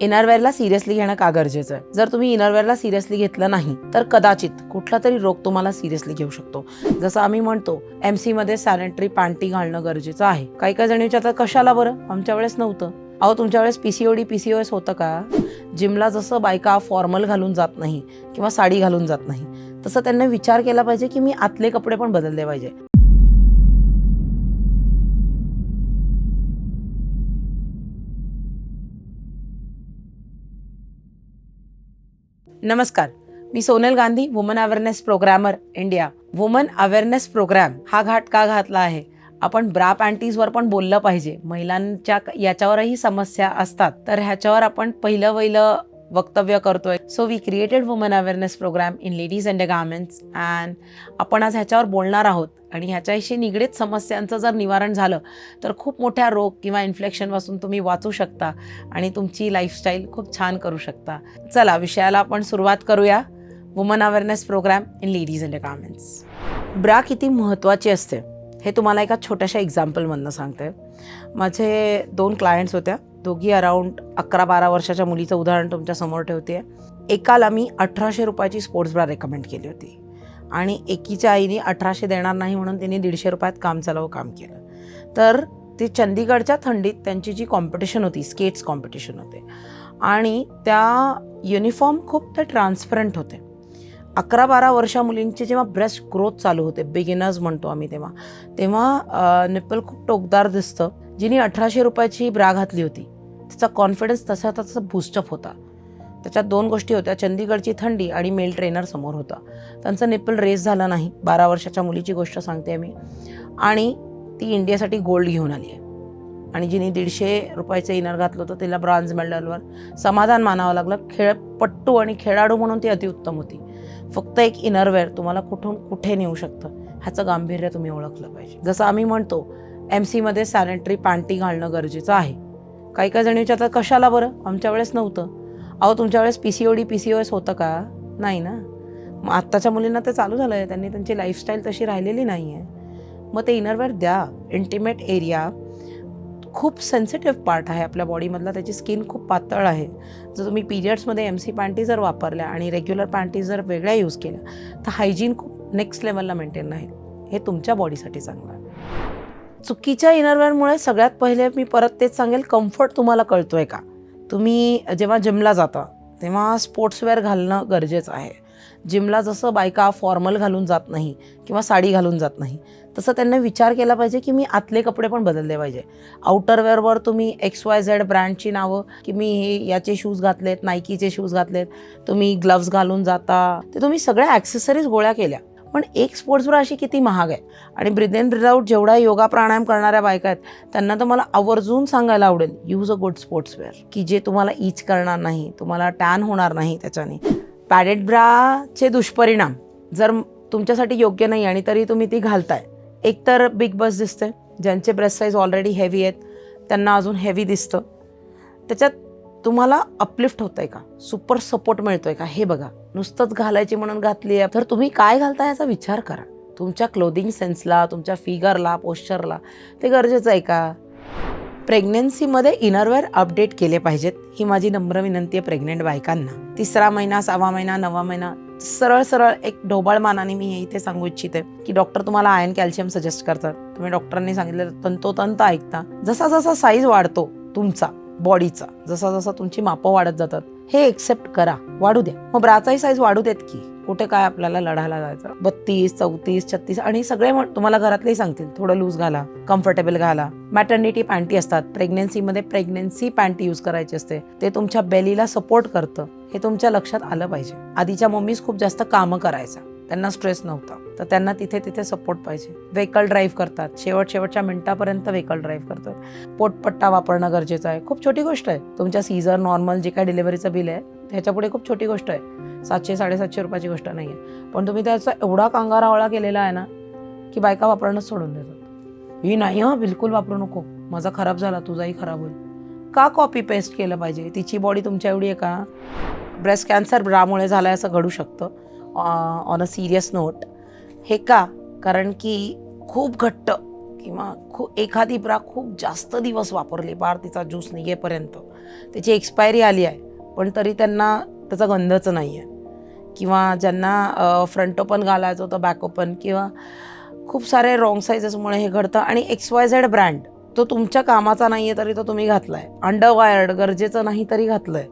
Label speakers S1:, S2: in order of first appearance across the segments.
S1: इनरवेअरला seriously घेणं का गरजेचं आहे? जर तुम्ही इनरवेअरला सिरियसली घेतलं नाही तर कदाचित कुठला तरी रोग तुम्हाला सिरियसली घेऊ शकतो. जसं आम्ही म्हणतो एमसी मध्ये सॅनिटरी पॅन्टी घालणं गरजेचं आहे. काही काही जणी विचारतात कशाला बरं? आमच्या वेळेस नव्हतं. अहो तुमच्या वेळेस पीसीओडी पीसीओएस होतं का? जिमला जसं बायका फॉर्मल घालून जात नाही किंवा साडी घालून जात नाही तसं त्यांना विचार केला पाहिजे की मी आतले कपडे पण बदलले पाहिजे. नमस्कार. मी Sonal Gandhi woman awareness programmer India woman awareness program हा घाट का घातला आहे? आपण ब्रा पॅन्टीजवर पण बोललं पाहिजे. महिलांच्या याच्यावरही समस्या असतात. तर ह्याच्यावर आपण पहिलं वहिलं वक्तव्य करतोय. So we created woman awareness program in ladies and garments and आपण आज ह्याच्यावर बोलणार आहोत. आणि ह्याच्याशी निगडीत समस्यांचं जर निवारण झालं तर खूप मोठ्या रोग किंवा इन्फ्लेक्शनपासून तुम्ही वाचू शकता आणि तुमची लाईफस्टाईल खूप छान करू शकता. चला विषयाला आपण सुरुवात करूया. Woman awareness program in ladies and garments bra किती महत्त्वाची असते? हे तुम्हाला एका छोट्याशा एक्झाम्पलमधनं सांगते. माझे दोन क्लायंट्स होत्या. दोघी अराऊंड अकरा बारा वर्षाच्या मुलीचं उदाहरण तुमच्यासमोर ठेवते. एकाला मी अठराशे रुपयाची स्पोर्ट्स ब्रा रेकमेंड केली होती. आणि एकीच्या आईने अठराशे देणार नाही म्हणून तिने दीडशे रुपयात काम चालवं काम केलं. तर ते चंदीगडच्या थंडीत त्यांची जी कॉम्पिटिशन होती स्केट्स कॉम्पिटिशन होते. आणि त्या युनिफॉर्म खूप ते ट्रान्सपरंट होते. अकरा बारा वर्षा मुलींचे जेव्हा ब्रेस्ट ग्रोथ चालू होते बिगिनर्स म्हणतो आम्ही तेव्हा तेव्हा निप्पल खूप टोकदार दिसतं. जिने अठराशे रुपयाची ब्रा घातली होती. तिचा कॉन्फिडन्स तसा तसा बूस्टअप होता. त्याच्यात दोन गोष्टी होत्या. चंदीगडची थंडी आणि मेल ट्रेनर समोर होता. त्यांचं निप्पल रेस झाला नाही. बारा वर्षाच्या मुलीची गोष्ट सांगते मी. आणि ती इंडियासाठी गोल्ड घेऊन आली आहे. आणि जिने दीडशे रुपयाचं इनर घातलं होतं. तिला ब्रॉन्झ मेडलवर समाधान मानावं लागलं. खेळपट्टू आणि खेळाडू म्हणून ती अतिउत्तम होती. फक्त एक इनरवेअर तुम्हाला कुठून कुठे नेऊ शकतं? ह्याचं गांभीर्य तुम्ही ओळखलं पाहिजे. जसं आम्ही म्हणतो एम सीमध्ये सॅनिटरी पॅन्टी घालणं गरजेचं आहे. काही काही जणी विचारतात कशाला बरं? आमच्या वेळेस नव्हतं. अहो तुमच्या वेळेस P C O D P C O S होतं का? नाही ना. मग आत्ताच्या मुलींना ते चालू झालं आहे त्यांनी त्यांची लाईफस्टाईल तशी राहिलेली नाही आहे मग ते इनरवेअर द्या. इंटिमेट एरिया खूप सेन्सिटिव्ह पार्ट आहे आपल्या बॉडीमधला त्याची स्किन खूप पातळ आहे. जर तुम्ही पिरियड्समध्ये एम सी पॅन्टी जर वापरल्या आणि रेग्युलर पॅन्टी जर वेगळ्या यूज केल्या तर हायजीन खूप नेक्स्ट लेवलला मेंटेन राहील. हे तुमच्या बॉडीसाठी चांगलं आहे. चुकीच्या इनरवेअरमुळे सगळ्यात पहिले मी परत तेच सांगेल कम्फर्ट तुम्हाला कळतो आहे का? तुम्ही जेव्हा जिमला जाता तेव्हा स्पोर्ट्सवेअर घालणं गरजेचं आहे. जिमला जसं बायका फॉर्मल घालून जात नाही किंवा साडी घालून जात नाही तसं त्यांना विचार केला पाहिजे की मी आतले कपडे पण बदलले पाहिजे. आउटरवेअरवर तुम्ही एक्स वाय झेड ब्रँडची नावं की मी हे याचे शूज घातलेत नायकीचे शूज घातलेत तुम्ही ग्लव्स घालून जाता ते तुम्ही सगळ्या ॲक्सेसरीज गोळ्या केल्या. पण एक स्पोर्ट्स ब्रा अशी किती महाग आहे. आणि ब्रिद इन ब्रिद आउट जेवढा योगा प्राणायाम करणाऱ्या बायका आहेत त्यांना तर मला आवर्जून सांगायला आवडेल यूज अ गुड स्पोर्ट्सवेअर की जे तुम्हाला इच करणार नाही तुम्हाला टॅन होणार नाही त्याच्याने. पॅडेड ब्राचे दुष्परिणाम जर तुमच्यासाठी योग्य नाही आणि तरी तुम्ही ती घालताय. एकतर बिग बस दिसते ज्यांचे ब्रेस्ट साईज ऑलरेडी हेवी आहेत त्यांना अजून हेवी दिसतं. त्याच्यात तुम्हाला अपलिफ्ट होत आहे का? सुपर सपोर्ट मिळतोय का? हे बघा. नुसतंच घालायची म्हणून घातली आहे. तर तुम्ही काय घालता याचा विचार करा. तुमच्या क्लोदिंग सेन्सला तुमच्या फिगरला पोश्चरला ते गरजेचं आहे का? प्रेग्नेन्सीमध्ये इनरवेअर अपडेट केले पाहिजेत. ही माझी नम्र विनंती आहे प्रेग्नेंट बायकांना. तिसरा महिना सहावा महिना नववा महिना सरळ सरळ एक ढोबळ मानाने मी हे इथे सांगू इच्छिते की डॉक्टर तुम्हाला आयन कॅल्शियम सजेस्ट करतात. तुम्ही डॉक्टरांनी सांगितलं तंतोतंत ऐकता. जसा जसा साईज वाढतो तुमचा बॉडीचा जसा जसा तुमची मापं वाढत जातात हे एक्सेप्ट करा वाढू द्या. मग ब्राचाही साईज वाढू देत की? कुठे काय आपल्याला लढायला जायचं? बत्तीस चौतीस छत्तीस आणि सगळे तुम्हाला घरातलेही सांगतील थोडं लूज घाला कम्फर्टेबल घाला. मॅटर्निटी पॅन्टी असतात प्रेग्नेन्सीमध्ये प्रेग्नेन्सी पॅन्टी यूज करायची असते. ते तुमच्या बेलीला सपोर्ट करतं. हे तुमच्या लक्षात आलं पाहिजे. आधीच्या मम्मीज खूप जास्त कामं करायचं त्यांना स्ट्रेस नव्हता. तर त्यांना तिथे तिथे सपोर्ट पाहिजे. व्हेकल ड्राईव्ह करतात. शेवट शेवटच्या मिनिटापर्यंत व्हेकल ड्राईव्ह करतात. पोटपट्टा वापरणं गरजेचं आहे. खूप छोटी गोष्ट आहे. तुमच्या सीझर नॉर्मल जे काय डिलिव्हरीचं बिल आहे ह्याच्यापुढे खूप छोटी गोष्ट आहे. सातशे साडेसातशे रुपयाची गोष्ट नाही आहे पण तुम्ही त्याचा एवढा कांगारावळा केलेला आहे ना की बायका वापरणंच सोडून देतात. ही नाही हां बिलकुल वापरू नको. माझा खराब झाला तुझाही खराब होईल. का कॉपी पेस्ट केलं पाहिजे? तिची बॉडी तुमच्या एवढी आहे का? ब्रेस्ट कॅन्सर ब्रामुळे झाला आहे असं घडू शकतं. ऑन अ सिरियस नोट हे का? कारण की खूप घट्ट किंवा खूप एखादी ब्रा खूप जास्त दिवस वापरली बार तिचा ज्यूस निघेपर्यंत. त्याची एक्सपायरी आली आहे पण तरी त्यांना त्याचा गंधच नाही आहे किंवा ज्यांना फ्रंट ओपन घालायचं होतं बॅक ओपन किंवा खूप सारे रॉंग साईजेसमुळे हे घडतं. आणि एक्स वाय झेड ब्रँड तो तुमच्या कामाचा नाही आहे तरी तो तुम्ही घातला आहे अंडरवायर्ड गरजेचं नाही तरी घातलं आहे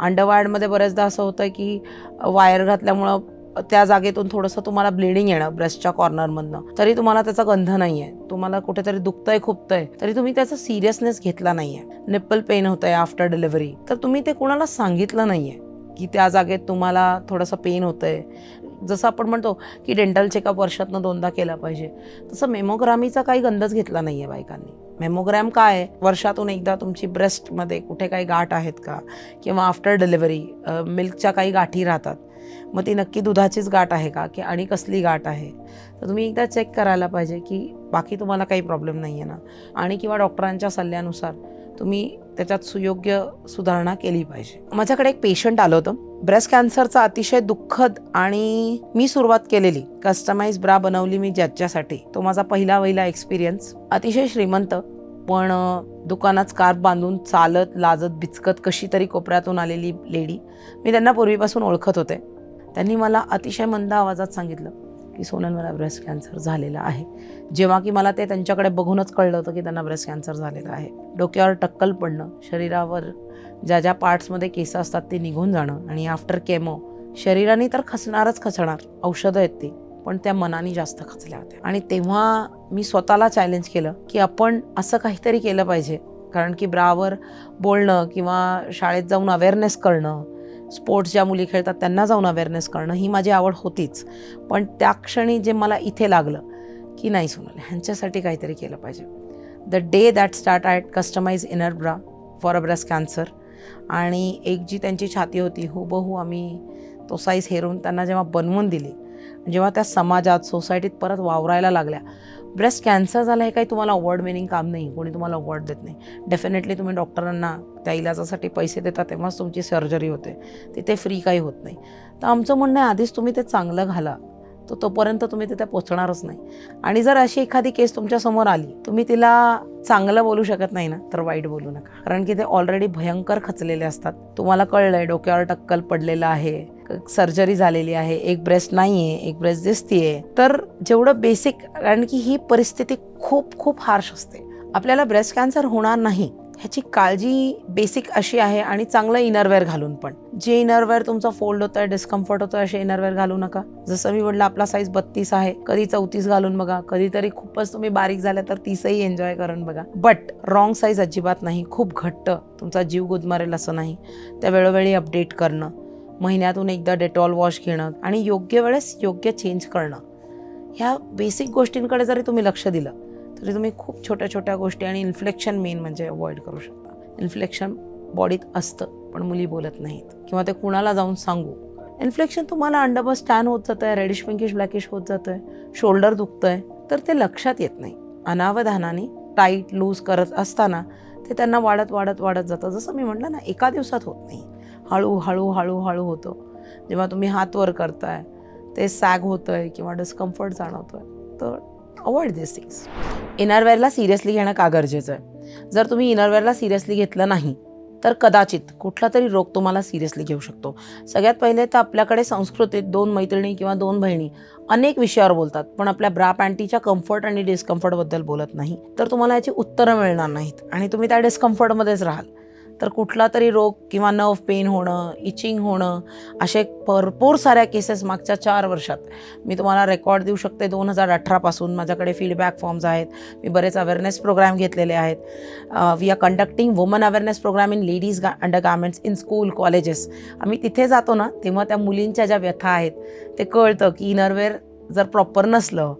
S1: अंडरवायर्डमध्ये बऱ्याचदा असं होतं की वायर घातल्यामुळं त्या जागेतून थोडंसं तुम्हाला ब्लिडिंग येणं ब्रेस्टच्या कॉर्नरमधनं तरी तुम्हाला त्याचा गंध नाही आहे तुम्हाला कुठेतरी दुखतंय खुपतंय. तरी तुम्ही त्याचा सिरियसनेस घेतला नाही आहे निप्पल पेन होत आहे आफ्टर डिलिव्हरी तर तुम्ही ते कुणाला सांगितलं नाही आहे की त्या जागेत तुम्हाला थोडंसं पेन होतं आहे जसं आपण म्हणतो की डेंटल चेकअप वर्षातनं दोनदा केला पाहिजे. तसं मेमोग्रामीचा काही गंधच घेतला नाही आहे बायकांनी. मेमोग्रॅम काय? आहे वर्षातून एकदा तुमची ब्रेस्टमध्ये कुठे काही गाठ आहेत का? किंवा आफ्टर डिलिव्हरी मिल्कच्या काही गाठी राहतात. मग ती नक्की दुधाचीच गाठ आहे का? की आणि कसली गाठ आहे? तर तुम्ही एकदा चेक करायला पाहिजे की बाकी तुम्हाला काही प्रॉब्लेम नाही आहे ना. आणि किंवा डॉक्टरांच्या सल्ल्यानुसार तुम्ही त्याच्यात सुयोग्य सुधारणा केली पाहिजे. माझ्याकडे एक पेशंट आलं होतं. ब्रेस्ट कॅन्सरचा अतिशय दुःखद आणि मी सुरुवात केलेली कस्टमाइज ब्रा बनवली मी ज्याच्यासाठी. तो माझा पहिला वहिला एक्सपिरियन्स अतिशय श्रीमंत पण दुकानात स्कार्फ बांधून चालत लाजत बिचकत कशी तरी कोपऱ्यातून आलेली लेडी मी त्यांना पूर्वीपासून ओळखत होते. त्यांनी मला अतिशय मंद आवाजात सांगितलं की सोनल मला ब्रेस्ट कॅन्सर झालेला आहे. जेव्हा की मला ते त्यांच्याकडे बघूनच कळलं होतं की त्यांना ब्रेस्ट कॅन्सर झालेला आहे. डोक्यावर टक्कल पडणं शरीरावर ज्या ज्या पार्ट्समध्ये केस असतात ते निघून जाणं आणि आफ्टर केमो शरीराने तर खचणारच खचणार औषधं आहेत ती पण त्या मनाने जास्त खचल्या होत्या. आणि तेव्हा मी स्वतःला चॅलेंज केलं की आपण असं काहीतरी केलं पाहिजे. कारण की ब्रावर बोलणं किंवा शाळेत जाऊन अवेअरनेस करणं स्पोर्ट्स ज्या मुली खेळतात त्यांना जाऊन अवेअरनेस करणं ही माझी आवड होतीच. पण त्या क्षणी जे मला इथे लागलं की नाही सोनल ह्यांच्यासाठी काहीतरी केलं पाहिजे. The day that start I customize inner bra for a breast cancer आणि एक जी त्यांची छाती होती हुबहू आम्ही तो साईज हेरून त्यांना जेव्हा बनवून दिली जेव्हा त्या समाजात सोसायटीत परत वावरायला लागल्या. ब्रेस्ट कॅन्सर झाला हे काही तुम्हाला अवॉर्ड मिनिंग काम नाही. कोणी तुम्हाला अवॉर्ड देत नाही. डेफिनेटली तुम्ही डॉक्टरांना त्या इलाजासाठी पैसे देता तेव्हाच तुमची सर्जरी होते. तिथे फ्री काही होत नाही. तर आमचं म्हणणं आहे आधीच तुम्ही ते चांगलं घाला. तर तोपर्यंत तुम्ही तिथे पोचणारच नाही. आणि जर अशी एखादी केस तुमच्यासमोर आली तुम्ही तिला चांगलं बोलू शकत नाही ना तर वाईट बोलू नका. कारण की ते ऑलरेडी भयंकर खचलेले असतात. तुम्हाला कळलं आहे डोक्यावर टक्कल पडलेलं आहे. सर्जरी झालेली आहे एक ब्रेस्ट नाही आहे एक ब्रेस्ट दिसतीये तर जेवढं बेसिक कारण की ही परिस्थिती खूप खूप हार्श असते. आपल्याला ब्रेस्ट कॅन्सर होणार नाही ह्याची काळजी बेसिक अशी आहे आणि चांगलं इनरवेअर घालून पण. जे इनरवेअर तुमचं फोल्ड होतं आहे डिस्कम्फर्ट होतं असे इनरवेअर घालू नका. जसं मी म्हटलं आपला साईज बत्तीस आहे कधी चौतीस घालून बघा कधीतरी खूपच तुम्ही बारीक झाल्या तर तीसही एन्जॉय करून बघा. बट रॉंग साईज अजिबात नाही खूप घट्ट तुमचा जीव गुदमारेल असं नाही. त्या वेळोवेळी अपडेट करणं महिन्यातून एकदा डेटॉल वॉश घेणं आणि योग्य वेळेस योग्य चेंज करणं. ह्या बेसिक गोष्टींकडे जरी तुम्ही लक्ष दिलं तरी तुम्ही खूप छोट्या छोट्या गोष्टी आणि इन्फ्लेक्शन मेन म्हणजे अवॉइड करू शकता. इन्फ्लेक्शन बॉडीत असतं पण मुली बोलत नाहीत. किंवा ते कुणाला जाऊन सांगू. इन्फ्लेक्शन तुम्हाला अंडरबस स्टॅन होत जातं आहे रेडिश पिंकिश ब्लॅकिश होत जातं आहे शोल्डर दुखतं आहे तर ते लक्षात येत नाही. अनावधानाने टाईट लूज करत असताना ते त्यांना वाढत वाढत वाढत जातं. जसं मी म्हटलं ना एका दिवसात होत नाही. हळूहळू हळूहळू होतं. जेव्हा तुम्ही हात वर करताय ते सॅग होतं आहे किंवा डिस्कम्फर्ट जाणवतो आहे तर अवॉइड दिस थिंग्स इनरवेअरला सिरियसली घेणं का गरजेचं आहे? जर तुम्ही इनरवेअरला सिरियसली घेतलं नाही तर कदाचित कुठला तरी रोग तुम्हाला सिरियसली घेऊ शकतो. सगळ्यात पहिले तर आपल्याकडे संस्कृतीत दोन मैत्रिणी किंवा दोन बहिणी अनेक विषयावर बोलतात पण आपल्या ब्रा पॅन्टीच्या कम्फर्ट आणि डिस्कम्फर्टबद्दल बोलत नाही. तर तुम्हाला याची उत्तरं मिळणार नाहीत आणि तुम्ही त्या डिस्कम्फर्टमध्येच राहाल. तर कुठला तरी रोग किंवा नर्व पेन होणं इचिंग होणं असे भरपूर साऱ्या केसेस मागच्या चार वर्षात. मी तुम्हाला रेकॉर्ड देऊ शकते दोन हजार अठरापासून माझ्याकडे फीडबॅक फॉर्म्स आहेत. मी बरेच अवेअरनेस प्रोग्राम घेतलेले आहेत. We are conducting woman awareness program in ladies गा under garments in school colleges आम्ही तिथे जातो ना तेव्हा त्या मुलींच्या ज्या व्यथा आहेत ते कळतं की इनरवेअर जर प्रॉपर नसलं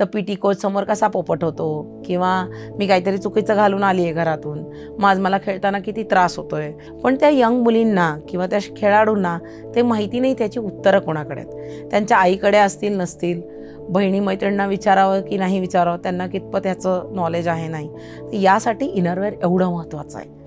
S1: तर पी टी समोर कसा पोपट होतो? किंवा मी काहीतरी चुकीचं घालून आली आहे घरातून. माझ मला खेळताना किती त्रास होतोय. पण त्या यंग मुलींना किंवा त्या खेळाडूंना ते माहिती नाही त्याची उत्तरं कोणाकडे आहेत. त्यांच्या आईकडे असतील नसतील. बहिणी मैत्रिणींना विचारावं की नाही विचारावं त्यांना कितपत ह्याचं नॉलेज आहे नाही. यासाठी इनरवेअर एवढं महत्त्वाचं आहे.